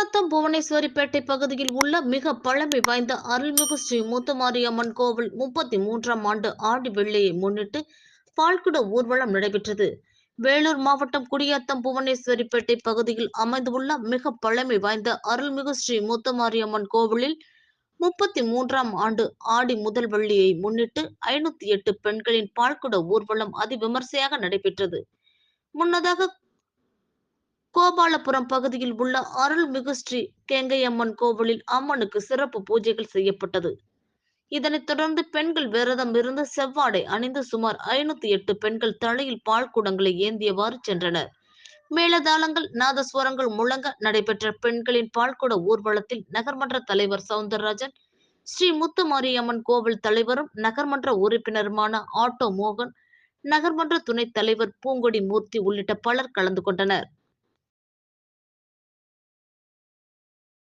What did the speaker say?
குடியாத்தம் புவனேஸ்வரிப்பேட்டை பகுதியில் உள்ள மிக பழமை வாய்ந்த அருள்மிகு ஸ்ரீ முத்துமாரியம்மன் கோவில் முப்பத்தி மூன்றாம் ஆண்டு ஆடி வெள்ளியை முன்னிட்டு பால்குட ஊர்வலம் நடைபெற்றது. வேலூர் மாவட்டம் குடியாத்தம் புவனேஸ்வரிப்பேட்டை பகுதியில் அமைந்துள்ள மிக பழமை வாய்ந்த அருள்மிகு ஸ்ரீ முத்துமாரியம்மன் கோவிலில் முப்பத்தி மூன்றாம் ஆண்டு ஆடி முதல் வெள்ளியை முன்னிட்டு ஐநூத்தி எட்டு பெண்களின் பால்குட ஊர்வலம் அதிவிமர்சையாக நடைபெற்றது. முன்னதாக கோபாலபுரம் பகுதியில் உள்ள அருள்மிகு ஸ்ரீ கேங்கையம்மன் கோவிலில் அம்மனுக்கு சிறப்பு பூஜைகள் செய்யப்பட்டது. இதனைத் தொடர்ந்து பெண்கள் விரதம் இருந்து செவ்வாடை அணிந்து சுமார் ஐநூத்தி எட்டு பெண்கள் தலையில் பால் குடங்களை ஏந்தியவாறு சென்றனர். மேலதாளங்கள் நாதஸ்வரங்கள் முழங்க நடைபெற்ற பெண்களின் பால்குட ஊர்வலத்தில் நகர்மன்ற தலைவர் சவுந்தரராஜன் ஸ்ரீ முத்துமாரியம்மன் கோவில் தலைவரும் நகர்மன்ற உறுப்பினருமான ஆட்டோ மோகன் நகர்மன்ற துணைத் தலைவர் பூங்கொடி மூர்த்தி உள்ளிட்ட பலர் கலந்து கொண்டனர்.